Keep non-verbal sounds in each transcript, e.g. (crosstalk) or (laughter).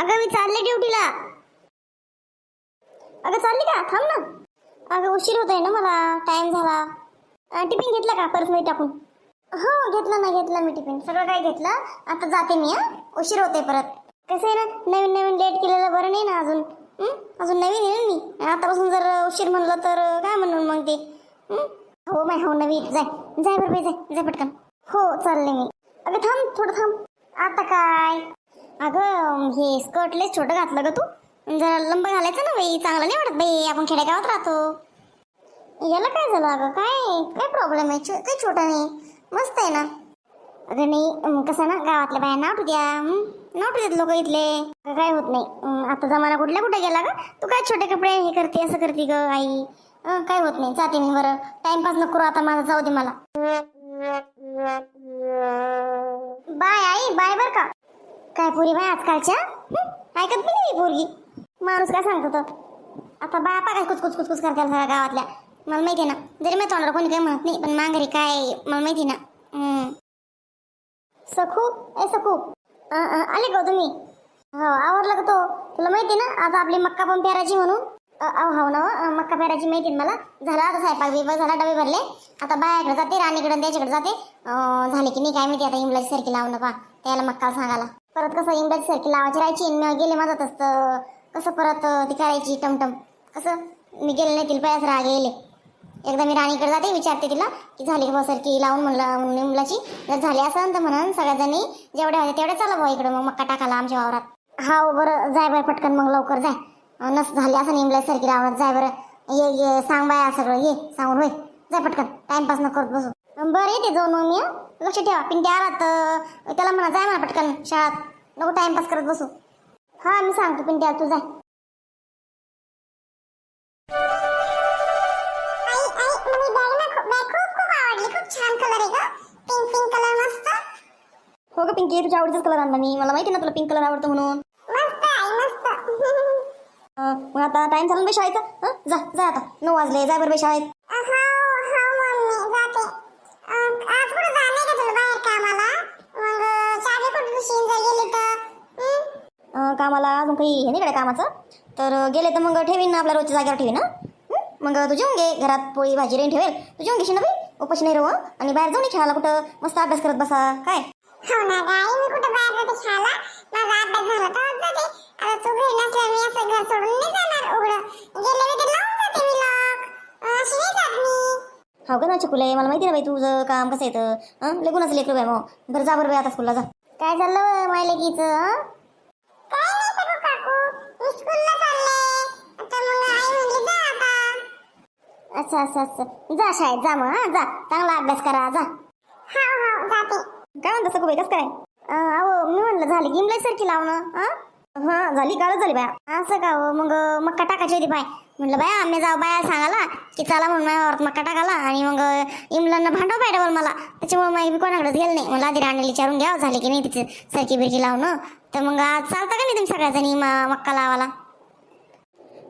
अगं मी चालले ड्युटीला. अगं चालली का? थांब ना. अगं उशीर होत आहे ना मला. टाइम झाला. टिफिन घेतला का? पर्समध्ये टाकून? हो घेतला ना घेतला मी टिफिन सगळं काय घेतलं? आता जाते मी हा. उशीर होते परत. कसं आहे ना नवीन नवीन लेट केलेलं बरं नाही ना अजून. अजून नवीन आहे मी. आतापासून जर उशीर म्हणलं तर काय म्हणून मग ते? हो माय हो नवीन. जाय. जाय बरं बाई, जाय. जाय पटकन. हो चालले मी. अगं थांब थोडं थांब. आता काय? अगं हे स्कर्टलेस छोटं घातलं ग तू. जरा लंब घालायचं ना बाई चांगलं नाही वाटत बाई आपण खेडेगावात राहतो. याला काय झालं अगं? काय काय प्रॉब्लेम आहे? छो- काही छोटा नाही. मस्त आहे ना. अगं नाही कसं ना गावातल्या बाया नाव द्या. नाव देत लोक इथले. काय होत नाही. आता जमाना कुठल्या कुठे गेला ग? तू काय छोटे कपडे हे करते असं करते ग आई? काय होत नाही. जाते मी बरं. टाइमपास नको करू आता माझा जाऊ दे मला. बाय आई. बाय बर का. काय पोरी बाय आजकालच्या? ऐकत बी नाही पोरगी. माणूस काय सांगतो तो? आता बापा काय कुचकुच कुचकुच करतात सगळ्या गावातल्या. मला माहिती आहे ना जरी मी तोंडाला कोणी काय म्हणत नाही पण माघारी काय मला माहिती आहे ना. सखू? ए सखू. आले का हो तुम्ही? हो आवडला का तो? तुला माहिती आहे ना आज आपली मक्का पण पेरायची म्हणून. अहो हो ना मक्का पेरायची माहिती आहे ना मला. झाला आता स्वयंपाक बिपाक झाला डबे भरले. आता बायाकडे जाते राणीकडे त्याच्याकडे जाते. झाले की नाही काय माहिती आता इमलाची सारखी लावू नका. त्याला मक्का सांगायला. परत कसं इमलाची सारखी लावायची राहायची मी गेले माझं असतं कसं परत ती करायची टमटम. कसं? मी गेले नाही तिला पहिल्याच राग गेले एकदा मी राणीकडे जाते विचारते तिला की झाली का सरकी लावून म्हणलं मुलाची? जर झाली असं तर म्हणून सगळ्याजणी जेवढ्या होते तेवढ्या चला भाऊ इकडे मग मक्का टाकाला आमच्या वावरात. हा हो बरं जाय बाय पटकन मग लवकर जाय. नस झाली असं निमल्या सारखी लावणार जाय बरं. ये ये सांग बाय सगळं ये सांगून होय. जाय पटकन टाईमपास न करत बसू. बरं येते जाऊन मग मी लक्ष ठेवा पिंट्या आला तर त्याला म्हणा जाय म्हणा पटकन शाळात. नको टाइमपास करत बसू. हा मी सांगतो पिंट्या तू जाय. हो ग पिंकी तुझ्या आवडीचाच कलर आणला मी. मला माहिती ना तुला पिंक कलर आवडतो म्हणून. मग आता टाइम झाला ना शाळेचा? जा जा आता. नऊ वाजले जाय बरं शाळेत. कामाला अजून काही हे नाही कडे कामाचं? तर गेले तर मग ठेवीन ना आपल्या रोजच्या जागेवर ठेवीन ना? मग तू जेवून घे घरात पोळी भाजी रेन ठेवेल. तू जेवून घेशील ना बाई? उपाशी नाही हं? आणि बाहेर जाऊन खेळायला कुठं? मस्त अभ्यास करत बसा काय? हो ना गाई मी कुठं बाहेर जाते खेळायला माझा अभ्यास झाला तर जाते. आता तू घरी नसल्या मी असं घर सोडून नाही जाणार उघडं. गेले मी तर लावून जाते मी लॉक. अशी नाही जात मी. हो का ना चकुले? मला माहिती ना बाई तुझं काम कसं येतं लेकूनच लेकरू बाई मग. बरं जा बरं बाई आता स्कूलला जा. काय चाललं माय लेकीचं अच्छा अच्छा अच्छा जा शाळेत जा मग हा जा. चांगला अभ्यास करा जा. हो हो जाते. काय म्हणता सगळं कसं काय? अं, अहो मी म्हणलं झाली गिमलाई सारखी लावणं हा हा झाली कालच झाली बाया. असं का हो? मग अं, मक्का टाकायची होती बाय. म्हटलं बाया आम्ही जाऊ बाया सांगाला की चला म्हणून माझ्यावर मक्का टाकाला आणि मग अं, इमलांना भांडव पाहिजे मला. त्याच्यामुळे मग मी कोणाकडेच गेले नाही. मला आधी राणीला विचारून घ्यावं झाली की नाही तिचे सारखी बिरकी लावणं. तर मग आज चालतं का नाही तुम्ही सगळ्याजणी म- मक्का लावाला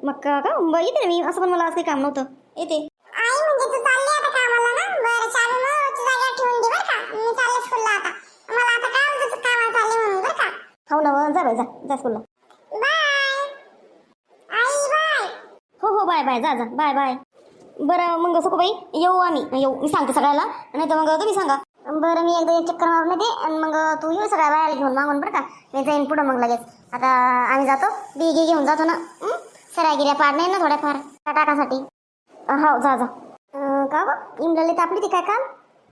मक्का का? ना मी असं पण मला आज काही काम नव्हतं. येते आई म्हणजे तू चालली आता कामाला ना? बरं चालू मग. रोजच्या जागेवर ठेवून दे बरं का. मी चालले स्कूलला आता. मला आता काय होतं? तू कामाला चालले म्हणून बरं का? हो ना मग. जा बाय जा. जा स्कूलला बाय आई बाय हो हो बाय बाय जा जा. बाय बाय बरं मग सको बाई येऊ आम्ही. येऊ. मी सांगते सगळ्याला. नाही तर मग तुम्ही सांगा. बरं मी एकदा एक चक्कर मारून येते आणि मग तू येऊ सगळ्या बायाला घेऊन मागून बरं का? मी जाईन पुढं मग लगेच. आता आम्ही जातो. बिगी घेऊन जातो ना? सरागिऱ्या पाड नाही ना थोड्याफार. टाकासाठी हो जा जा. का बा इमलाले आपली ती काय काम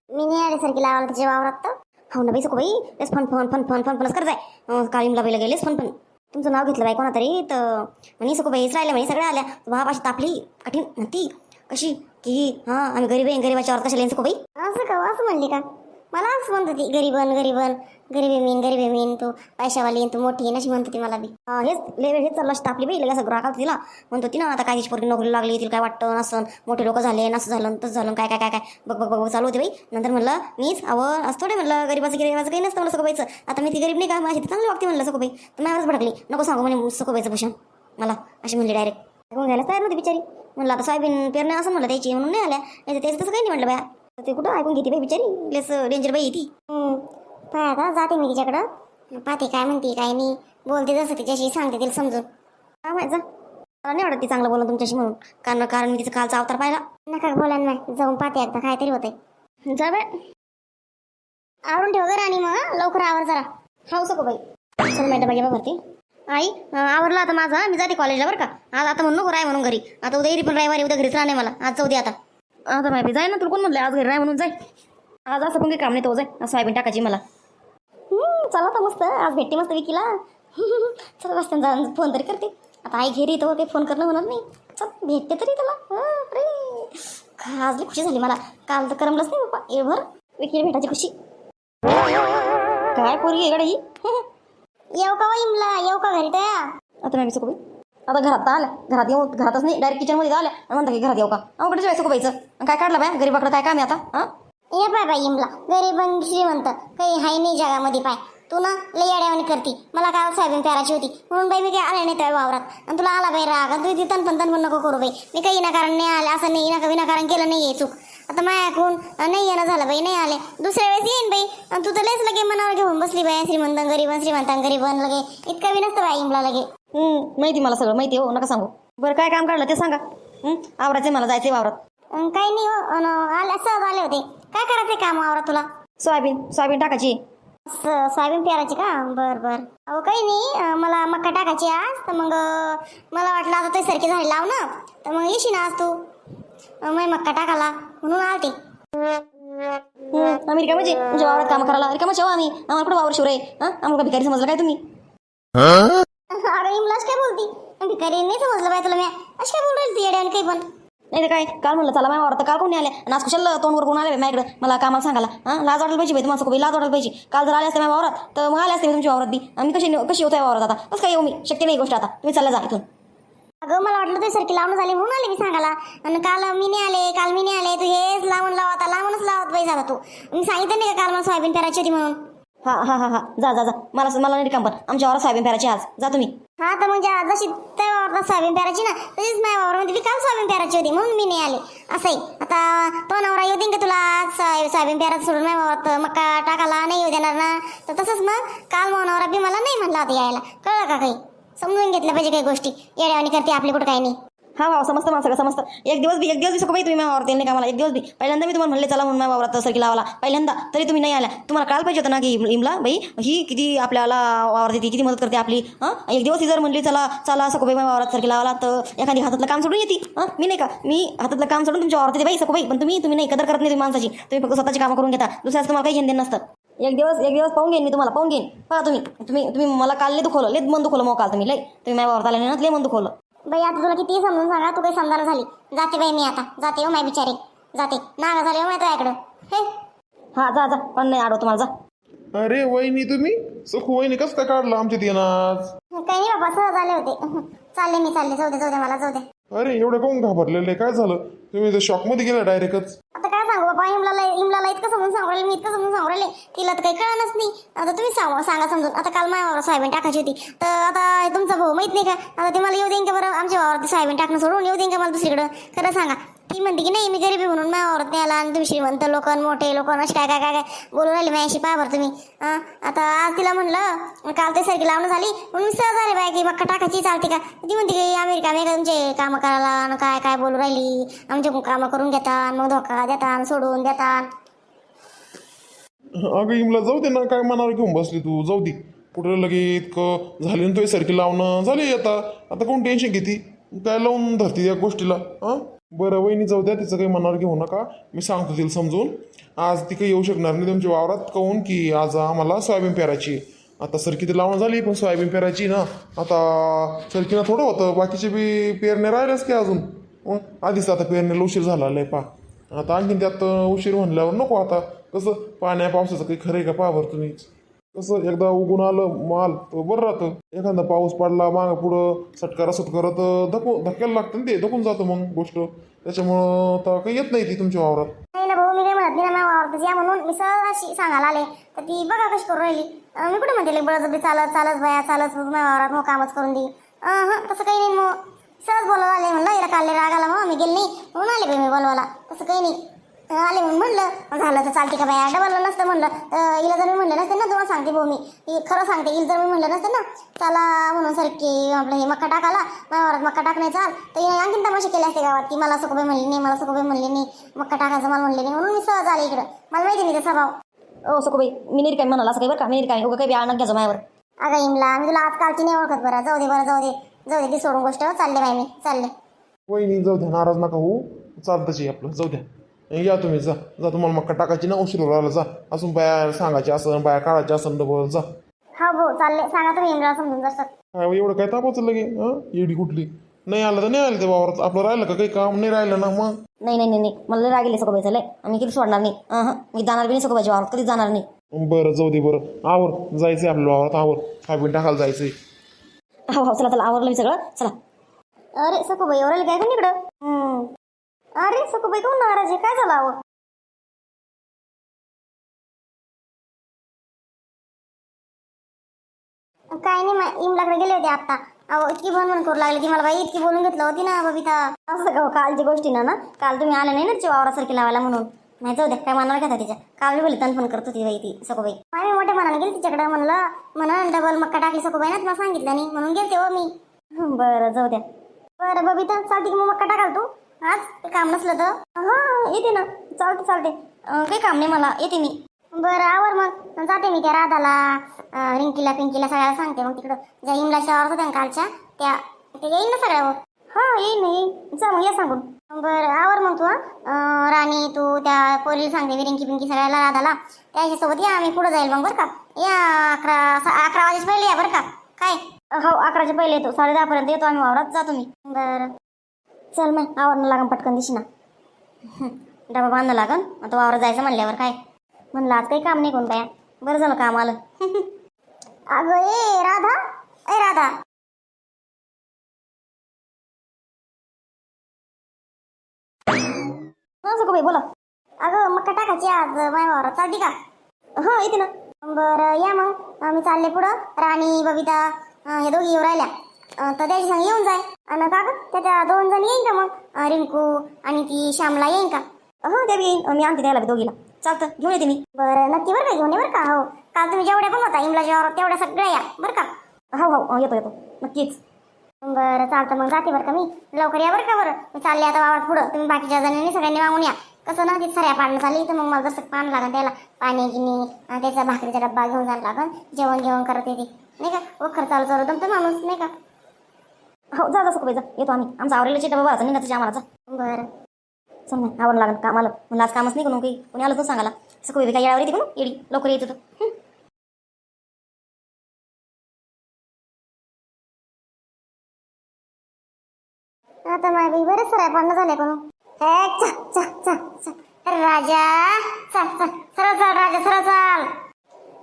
मी नाही आले सारखी लावायला तिच्या वावरात तर. हो ना बाई सको बाई. बस fun fun fun fun fun फनच कर जाय. इमला बाईला गेलेस? Fun fun. तुमचं नाव घेतलं बाई कोणा तरी तर म्हणे सको बाईच राहिल्या म्हणे सगळ्या आल्या. बाप अशी तापली. कठीण. नव्हती कशी? की हां आम्ही गरीब आहे गरीबाच्या कशा लेन सको बाई? असं का? असं म्हणली का? मला असं म्हणत होती गरीबन गरीबन. गरीबी मीन गरीबी मीन. तू पैशावाली तू मोठी आहे अशी म्हणत होती मला बी. हा, हेच लेवे हेच चाललं असतं आपली बाई. लगेच असं रागात तिला. म्हणतो होती ना आता काय तिची पोरगी नोकरी लागली. तिला काय वाटतं? नसन मोठे लोक झाले नसं झालं तसं झालं. काय काय काय काय? बघ बघ बघ चालू होते बाई. नंतर म्हणलं मीच अवं असं थोडे म्हणलं. गरीबाचं गरीबाचं काही नसतं म्हणलं सकोबाईचं आता मी ती गरीब नाही का? माझी चांगली वागते म्हणलं सकोबाई तर माझ्यावरच भडकली. नको सांगू म्हणे सकोबाईचं भूषण. मला अशी म्हणली डायरेक्ट ऐकून घ्यायला तयार नव्हती बिचारी. म्हणलं आता सोयाबीन पेरणे असं म्हणलं त्याची. म्हणून नाही आल्या. नाही तर त्याचं तसं काही नाही म्हटलं बाया. ते कुठं ऐकून घेते बाई बिचारी? लस डेंजर बाई ती. पाय आता जाते मी तिच्याकडं. पाहते काय म्हणते काय नाही. बोलते जसं तिच्याशी सांगते तिला समजून. काय माहिती मला नाही वाटत ती चांगलं बोलून तुमच्याशी म्हणून. कारण कारण मी तिचं कालचा अवतार पाहिला. नका बोला ना जाऊन पाहते एकदा तरी होतंय. जा बाय आवरून ठेव ग राणी मग लवकर आवर जरा. हाऊ सको बाई. चल मॅडम बाई भरती आई आवरला आता माझा मी जाते कॉलेजला बरं का. आज आता म्हणून नको राय म्हणून घरी. आता उद्या येरी पण रविवारी उद्या घरीच राहणे मला. आज उद्या आता. आता माहिती जाय ना तुला कोण म्हणलं आज घरी राय म्हणून जाय. आज असं पण काही काम नाही तो जाय. आज सोयाबीन टाकायची मला. चला तर मस्त. आज भेटते मस्त विकीला. (laughs) चला मस्त फोन तरी करते. आता आई घेरी तो ते फोन करणं होणार नाही. चल भेटते तरी त्याला अरे. आज खुशी झाली मला. काल तर करमलंच नाही बाप्पा एवढं विकीला भेटायची खुशी. काय पोरगी इकडे ही? (laughs) येऊ का इमला? येऊ का घरी तया? आता मॅम सुकू आता घरात तर आल्या. घरात येऊ घरातच नाही डायरेक्ट किचनमध्ये आल्या. आणि म्हणता की घरात येऊ का? अवघड जेवायचं सुकवायचं काय काढलं बाय? गरीबाकडे काय काम आहे आता? हा? ये पाय बाई इमला. गरीब आणि श्रीमंत. काही हाय नाही जगामध्ये पाय. तू ना लई अड्यावणी करती. मला काय सोयाबीन पेरायची होती. म्हणून बाई मी काय आले नाही त्या वावरात. आणि तुला आला बाई राग. आणि तू तिथं पण तन पण नको करू बाई. मी काही विनाकारण नाही आलं. असं नाही विनाकारण केलं नाही चूक. आता मायाकून नाही येणं झालं बाई नाही आले. दुसऱ्या वेळेस येईन बाई. आणि तू तर लयच लगे मनावर घेऊन बसली बाई श्रीमंत गरीब श्रीमंत गरीब लगे. इतका बी नसतं बाई इमला लगे. माहिती मला सगळं माहिती हो नका सांगू. बरं काय काम काढलं ते सांगा. आवरायचं मला जायचं वावरात. काही नाही हो आले सहज आले होते. काय करायचं काम वावरात तुला? सोयाबीन सोयाबीन टाकायची. सोयाबीन पेरायची का? बर बर. अहो काही नाही मला मक्का टाकायची आज तर मग मला वाटलं आता ते सारखे झाले लाव ना. तर मग येशी ना आज तू? अं, मी मक्का टाकाला म्हणून आलते. आम्ही रिकामाचे म्हणजे वावरात काम करायला रिकामाचे हो आम्ही? आम्हाला कुठं वावर शिवराय हा? आम्हाला का भिकारी समजलं काय तुम्ही? अरे इमलाच काय बोलती? भिकारी नाही समजलं बाय तुला मी. अशी काय बोल राहिली ती येड्याने काही पण? नाही तर काय? काल म्हणलं चला माझ्या वावरात काल कोणी आले? आणि आज कुशाला तोंडवर कोण आले माझ्याकडे? मला कामाला सांगायला. हा? लाज वाटायला पाहिजे तुम्हाला खूप लाज वाटायला पाहिजे. काल जर आले असते माझ्या वावरात तर मग आले असते मी तुमच्या वावरात बी. मी कशी कशी होत्या वावरात आता? कसं काय येऊ मी? शक्य नाही गोष्ट आता. तुम्ही चालला जा इथून. अगं मला वाटलं ते सारखी लावून झाली म्हणून आले मी सांगायला. आणि काल मी नाही आले काल मी नाही आले तू हेच लावून लाव आता लावूनच लावत पाहिजे आता तू. मी सांगितलं नाही का काल मला सोयाबीन पेरायची होती म्हणून? हा हा हा हा. जा जा जा. मला मला नाही काम पण. आमच्या वावरात सोयाबीन पेरायची आज. जा तुम्ही. हा तर म्हणजे आज जशी त्या वावरात सोयाबीन पेरायची ना तशीच माझ्या वावरामध्ये बी काल सोयाबीन पेरायची होती म्हणून मी नाही आले असंही आता तो नवरा येऊ देईन का तुला? आज सोय- सोयाबीन पेरायचं सोडून माझ्या वावरात मक्का टाकायला नाही येऊ देणार ना? तर तसंच मग काल मग नवरा बी मला नाही म्हणला होता यायला. कळलं का काही? समजून घेतलं पाहिजे काही गोष्टी. येड्यावानी करते आपली कुठं काही नाही. हा भाऊ समजतं मला सगळं समजतं. एक दिवस बी एक दिवस बी सगळं तुम्ही माझ्या वावरते नाही का मला एक दिवस बी. पहिल्यांदा मी तुम्हाला म्हणले चला म्हणून माझ्या वावरात की लावला पहिल्यांदा तरी तुम्ही नाही आल्या. तुम्हाला कळायला पाहिजे होतं ना की इम- इमला बाई ही किती आपल्याला वावरते ती किती मदत करते आपली हां? एक दिवस ही जर म्हणली चला चला सकोबाई माझ्या वावरात सरकी लावला तर एखादी हातातलं काम सोडून येते हां? मी नाही का? मी हातातलं काम सोडून तुमच्या वावरात येते बाई सकोबाई पण तुम्ही तुम्ही नाही कदर करत नाही तुम्ही माणसाची. तुम्ही फक्त स्वतःची कामं करून घेता. दुसऱ्याच तुम्हाला काही घेणं देणं नसतं. एक दिवस एक दिवस पाहून घेईन मी तुम्हाला पाहून घेईन. पहा तुम्ही. तुम्ही तुम्ही मला काल लय दुखवलं लय मन दुखवलं मग काल तुम्ही लय. तुम्ही माझ्या वावरात आले ना लय मन दुखवलं. बाई आता तुला किती समजून सांगा तू काही समजायला झाली. जाते बाई मी आता. जाते हो माय बिचारे. जाते. नागा झाले हो माहिती इकडं हे. हा जा जा. पण नाही आडव तुम्हाला जा. अरे वहिनी तुम्ही? सुखू वहिनी कसं काय काढलं आमच्या तिनं काही नाही बाबा सहज आले होते. चालले मी चालले. जाऊ दे जाऊ दे मला जाऊ दे. अरे एवढं काऊन घाबरलेले? काय झालं? तुम्ही तर शॉकमध्ये गेला डायरेक्टच. आता काय सांगू बाबा इमलाला इतकं समजून सांगू राहिले मी इतकं समजून सांगू राहिले तिला तर काही कळणच नाही. आता तुम्ही सांगा सांगा समजून. आता काल माझ्या वावरात सोयाबीन टाकायची होती. तर आता तुमचा भाऊ माहीत नाही का? आता ते मला येऊ देईन का बरं? आमच्या वावरात सोयाबीन टाकणं सोडून येऊ देईन का मला दुसरीकडं? खरं सांगा. ती म्हणते की नाही मी गरीबी म्हणून माझ्या वावरात नाही आला आणि तुम्ही श्रीमंत लोक मोठे लोक असे काय काय काय काय बोलू राहिले माझ्याशी पहा बरं तुम्ही. आता आज तिला म्हणलं काल ते सारखी लावणं झाली. म्हणून मी सहज आले बाय की मक्का टाकायची चालते का? ती म्हणते की अमेरिका अमेरिका तुमचे कामं करायला आणि काय काय बोलू राहिली. आमचे कामं करून घेतात मग धोका देतात सोडून देतात अगं इमला जाऊ दे ना काय मनावर घेऊन बसली तू जाऊ दे. कुठं लगे इतकं झाली ना तुझ्या सारखी लावणं? झाली आता. आता कोण टेन्शन घेती? काय लावून धरती या गोष्टीला? हां? बरं वहिनी जाऊ द्या तिचं काही मनावर घेऊ नका. मी सांगतो तिला समजून. आज ती काही येऊ शकणार नाही तुमच्या वावरात. काहून? की आज आम्हाला सोयाबीन पेरायची आहे. आता सरकी तर लावणं झाली पण सोयाबीन पेरायची ना. आता सरकीनं थोडं होतं. बाकीचे बी पेरणे राहिलेच की अजून. आधीच आता पेरण्याला उशीर झाला आहे पा आता आणखीन त्यात उशीर म्हणल्यावर नको आता. कसं पाण्या पावसाचं काही खरं आहे का पहा बरं तुम्हीच? कसं एकदा उगून आलं माल तर बरं राहतं. एखादा पाऊस पडला मागं पुढं सटकारा सटकारा तर धकू धक्क्याला लागतं ना ते धकून जातं मग गोष्ट. त्याच्यामुळं आता काही येत नाही ती तुमच्या वावरात. नाही ना भाऊ मी काय म्हणत नाही ना वावरतच या म्हणून. मी सहज अशी सांगायला आले. तर ती बघा कशी करून राहिली. अं, मी कुठे म्हणते बळजबरी चालत चालत बाया चालत माझ्या वावरात मग कामच करून दे. हं तसं काही नाही मग. सहज बोलायला आले म्हणलं याला काढले रागाला मग मी गेले नाही. म्हणून आले बाई मी बोलवायला. तसं काही नाही. आले म्हणून म्हणलं. झालं तर चालते का बाया? डबल नसतं म्हणलं. हिला जर मी म्हणलं नसतं ना तुम्हाला सांगते भाऊ मी. खरं सांगते हिला जर मी म्हणलं नसतं ना चला म्हणून सारखी आपलं हे मक्का टाकाला. माझ्या वरात मक्का टाकणे चाल तर हिने आणखीन तमाशे केले असते गावात की मला सकोबाई म्हणली नाही मला सकोबाई म्हणली नाही मक्का टाकायचं मला म्हणले नाही. म्हणून मी सहज आले इकडं. मला माहिती नाही त्याचा भाव. ओ सकोबाई मी नाही काय म्हणाला असं काही बरं का? मी नाही काय उगा काही आणत घ्यायचं माझ्यावर अगं इमला मी तुला आजकालची नाही ओळखत बरं. जाऊ दे बरं जाऊ दे. जाऊ दे ती सोडून गोष्ट. चालले बाई मी. चालले. वहिनी जाऊ द्या. नाराज नका हो चालतंच आपलं. जाऊ द्या. या तुम्ही जा. जा तुम्हाला मक्का टाकायची ना उशीर राहिला जा. असून बाया सांगायची असं बाया काढायची असं डबल जा. हा भाऊ चालले. सांगा तुम्ही इमला समजून काय हो, एवढं काय तापाचं लगे हां? येडी कुठली? नाही आलं तर नाही आलं ते वावरात. आपलं राहिलं का काही काम? नाही राहिलं ना मग? नाही नाही नाही नाही. मला लय राग गेले सकोबाई झाले मी किती सोडणार नाही. अहं, मी जाणार बी नाही सकोबाईच्या वावरात कधीच जाणार नाही. बरं जाऊ दे बरं. आवर जायचंय आपल्या वावरात आवर खायपिन टाकायला जायचंय. हो हो चला चला. आवरलं मी सगळं. चला. अरे सकोबाई ओरल काय का इकडं? हम्म. अरे सुखबाई कोण नाराज आहे? काय झालं अहो? काय नाही इमलाकडे गेले होते आता अहो इतकी भनभन करू लागली की मला बाई इतकी बोलून घेतलं होती ना बबिता. असं का हो, कालची गोष्टी ना ना? काल तुम्ही आले नाही ना तिच्या वावरासारखी लावायला म्हणून. नाही जाऊ दे काय मनाला घेता तिच्या. काल मी तन पण करत होती बाई ती सकोबाई मी मोठ्या मनाने गेली तिच्याकडे म्हणलं म्हणून डबल मक्का टाकली सकोबाई ना तुला सांगितलं नाही म्हणून गेलते हो मी. बरं जाऊ द्या. बरं बबिता चालते की मग मक्का टाकाल तू? आज ते काम नसलं तर? हा येते ना. चालते चालते. काही काम नाही मला. येते मी. बरं आवर मग. जाते मी त्या राधाला. रिंकीला पिंकीला सगळ्याला सांगते मग तिकडं. ज्या इमला शावर होत्या कालच्या त्या ते येईल ना सगळ्या हा येईल ना येईल जा मग या सांगून. बरं आवर मग तू राणी तू त्या पोरीला सांगते मी रिंकी पिंकी सगळ्याला राधाला. त्याच्यासोबत या आम्ही पुढं जाईल मग बरं का? या अकरा अकरा वाजेच पहिले या बरं का? काय? हो अकराच्या पहिले येतो. साडे दहापर्यंत येतो आम्ही वावरात. जातो मी बरं. चल मग आवरणं लागन पटकन दिशी ना डबा बांधा लागन आता वावर जायचं म्हणल्यावर काय? म्हणलं आज काही काम नाही कोण बाया. बरं झालं काम आलं. अगं ए राधा. ए राधा. असं सकोबाई बोला. अगं मक्का टाकायची आज माय वावरात. चालती का? हा येते ना. बरं या मग. आम्ही चालले पुढं. राणी बबिता हे दोघी येऊ राहिल्या. तर त्याची संग येऊन जाय. आणि का त्याच्या दोन जण येईन का मग? रिंकू आणि ती श्यामला येईन का? हा त्या बी येईन मी आणते द्यायला दोघीला. चालतं घेऊन येते मी. बरं नक्की बरं का घेऊन ये बरं का? हो. काल तुम्ही जेवढ्या पण होता इमलाच्या वावरात तेवढ्या सगळ्या या बरं का? हो हो हो, येतो येतो. नक्कीच. बरं चालतं मग जाते बरं का मी? लवकर या बरं का बरं? मी चालले आता वावरात पुढं. तुम्ही बाकीच्या जणांनी सगळ्यांनी मागून या. कसं ना ती सऱ्या पाणी चालली तर मग मला जसं पाणी लागेल त्याला. पाणी गिनी त्याचा भाकरीचा डब्बा घेऊन जायला लागेल जेवण जेवण करत येते. नाही का? वखर चालू चालू दमतं माणूस नाही का? हो जा जा सकोबाई जा. येतो आम्ही. आमचा आवरेला चिटा बाबा नाही ना त्याच्या आम्हाला जा. बरं. चल नाही आवड लागेल काम आलं म्हणलं आज कामच नाही करून काही? कोणी आलं तर सांगायला. सकोबाई काय येळावर येते का येडी लवकर येत होतं. आता माय बाई बरेच सराय पाडणं झाले कोण राजा चल चल. सरळ चाल राजा सरळ चाल.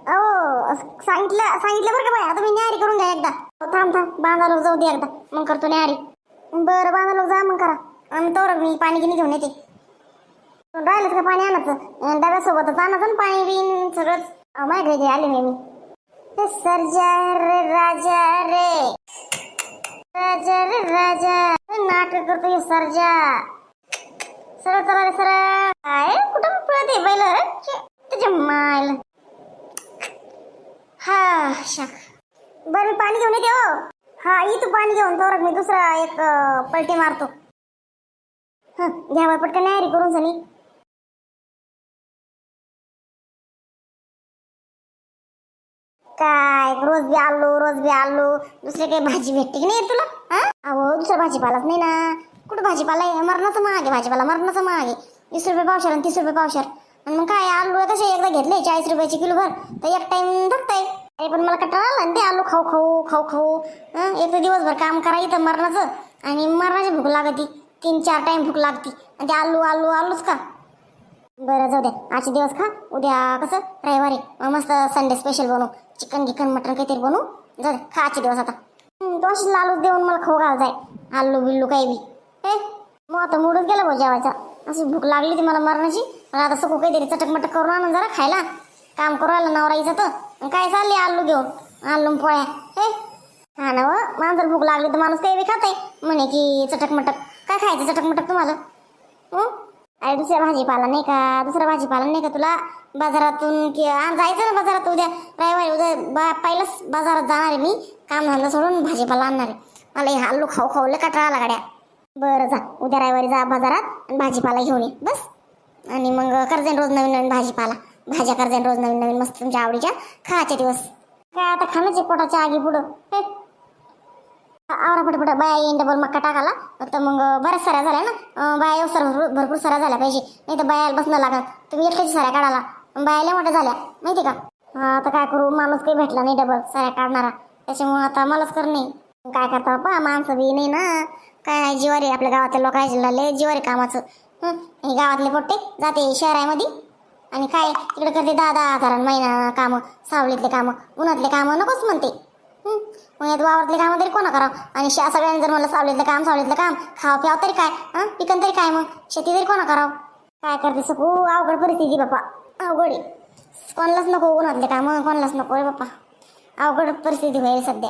अहो सांगितलं सांगितलं बरं का बाई? आता मी न्यारी करून घ्या एकदा. थांब थांब. बांधा लोक जाऊ दे एकदा. मग करतो न्यारी बरं बांधा लोक जा मग करा. आणि तोर मी पाणी गिनी घेऊन येते. राहिलंच का पाणी आणायचं? डब्यासोबतच आणायचं ना पाणी बिन सगळंच? माय घरी आले नाही मी सरजा रे राजा रे. राजा रे राजा. नाटक करतो हे सर्जा. सरळ चला रे सरळ. काय? कुठं पळते बैल? तुझ्या मायला. हा शा बरं मी पाणी घेऊन येते हो. हा इथं पाणी घेऊन तो मी दुसरा एक अं, पलटी मारतो. हं घ्या बरं पटकन नाही करून सनी. काय रोज बी आलू रोज बी आलू दुसरी काही भाजी भेटते की नाही तुला? हा? अहो दुसरा भाजीपालाच नाही ना. कुठं भाजीपाला आहे? मरणाचं महाग आहे भाजीपाला मरणाचं महाग आहे. वीस रुपये पावशर आणि तीस रुपये पावशर. आणि मग काय आलू कसे एकदा घेतले चाळीस रुपयाचे किलो भर? तर एक टाइम धकताय अरे पण मला कटाळा आला आणि ते आलू खाऊ खाऊ खाऊ खाऊ. एक तर दिवसभर काम करा इथं मरणाचं आणि मरणाची भूक लागती. तीन चार टाइम भूक लागती. आणि ते आलू आलू आलूच का बरं जाऊ द्या. आजचे दिवस खा. उद्या कसं? रविवारी. मग मस्त संडे स्पेशल बनवू. चिकन गिकन मटन काहीतरी बनवू. जाऊ द्या. खा आजचे दिवस आता. हं, अशी लालूच देऊन मला खाऊ घाल जाय. आलू बिल्लू काही बी. हे? मग आता मूडच गेला भाऊ जेवायचा. अशी भूक लागली ती मला मरणाची. मला आता सगळं काहीतरी चटक मटक करून आणून जरा खायला. काम करू आलं नवराईचं तर. काय चालली आलू घेऊन? आलू पोळ्या. हे? हा ना हो, व मांजर भूक लागली तर माणूस काही बी खात आहे म्हणे की चटक मटक काय खायचं चटक मटक तुम्हाला अरे दुसरा भाजीपाला नाही का? दुसरा भाजीपाला नाही का तुला? बाजारातून कि जायचं ना बाजारात उद्या. रविवारी उद्या बा पहिलंच बाजारात जाणार आहे मी. काम धंदा सोडून भाजीपाला आणणार आहे. मला हे आलू खाऊ खाऊ लय कटाळा लागड्या गाड्या. बरं जा उद्या रविवारी जा बाजारात आणि भाजीपाला घेऊन ये. बस. आणि मग करजेन रोज नवीन नवीन भाजीपाला. भाज्या करजेन रोज नवीन नवीन मस्त तुमच्या आवडीच्या खायचे दिवस. काय आता खाण्याचे पोटाच्या आगी पुढं. हे. आवरा पटपट बाया येईन डबल मक्का टाकाला तर मग बऱ्याच साऱ्या झाल्या ना. बाया येऊसर भरपूर भरपूर साऱ्या झाल्या पाहिजे. नाही तर बायाला बसणं लागत तुम्ही एकट्याची साऱ्या काढाला बायाला मोठ्या झाल्या. माहिती का? आता काय करू? माणूस काही भेटला नाही डबल साऱ्या काढणारा. त्याच्यामुळे आता मलाच करणे काय करता पा माणसं बी नाही ना. काय जिवारी? आपल्या गावातल्या लोकांचे लय जिवारी कामाचं. हे गावातले पोट्टे जाते शहरामध्ये. आणि काय तिकडे करते दहा दहा हजार महिना कामं सावलीतले कामं उन्हातले कामं नकोच म्हणते. मग यात वावरतले कामं तरी कोणा करावं? आणि शा सगळ्यांनी जर मला सावलीतलं काम सावलीतलं काम खाव प्याव तरी काय? हां? पिकन तरी काय मग? शेती तरी कोणा करावं? काय करते सकू अवघड परिस्थिती बाप्पा. अवघड आहे. कोणालाच नको उन्हातले कामं कोणालाच नको रे बाप्पा. अवघड परिस्थिती होईल सध्या.